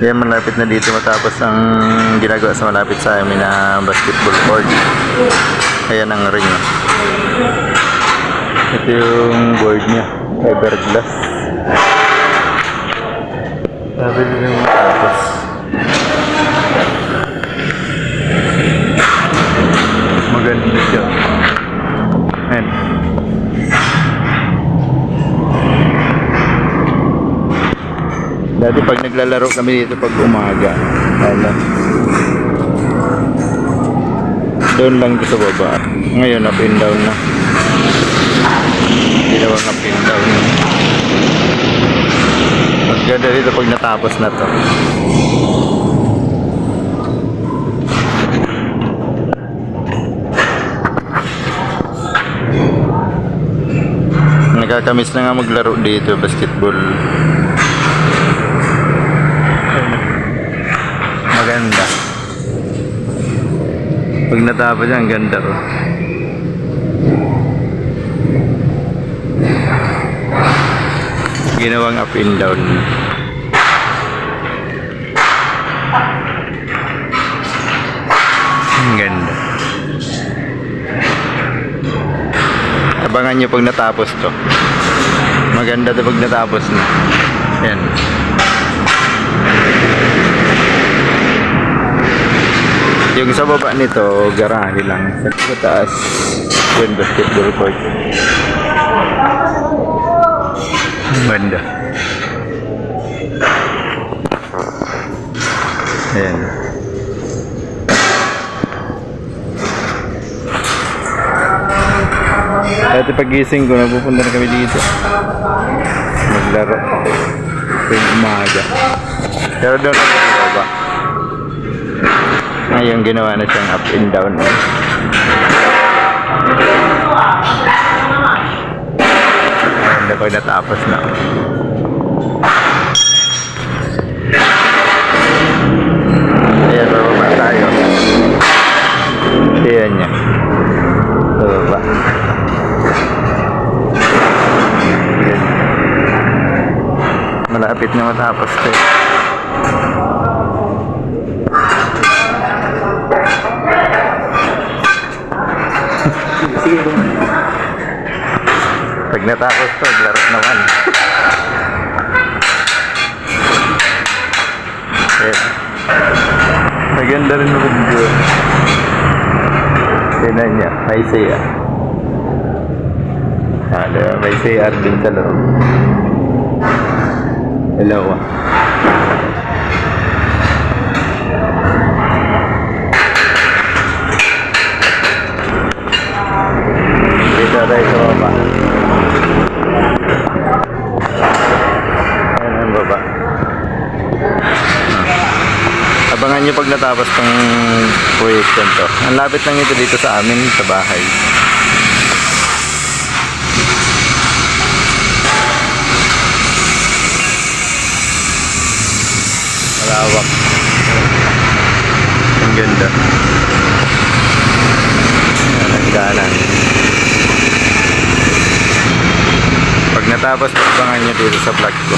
Yan, malapit na dito matapos ang ginagawa sa malapit sa amin na basketball court. Ayan ang ring. Ito yung board niya. Fiberglass. Dati pag naglalaro kami dito pag umaga, ano, doon lang sa baba. Ngayon up and down na. Ginawang up and down. Maganda dito pag natapos na to. Nakakamiss na nga maglaro dito, basketball. Maganda. Pag natapos yan, ganda ko. Ginawang up and down. Ang ganda. Abangan nyo pag natapos to. Maganda to pag natapos na. Yan. Yung sa baba nito, garahe lang. Sa taas, yun, basketball court. Ang Ganda. Ayan. Dati pagising ko, napupunta na kami dito. Maglaro. Tuwing umaga. Pero doon ako sa baba. Ngayon ginawa na siyang up and down. Ayun na pag natapos na. Ayan, bababa tayo. Ayan niya. Bababa. Ayan. Malapit na matapos eh. Pag natapos to, laro naman. Ayan. Maganda rin naman doon. Tingnan niya, may siya. Ah, diba? May CR din sa loob. Dalawa. Abangan nyo pag natapos tong question to. Ang lapit lang ito dito sa amin, sa bahay. Malawak. Ang ganda. Daanan. Pag natapos, abangan nyo dito sa vlog ko.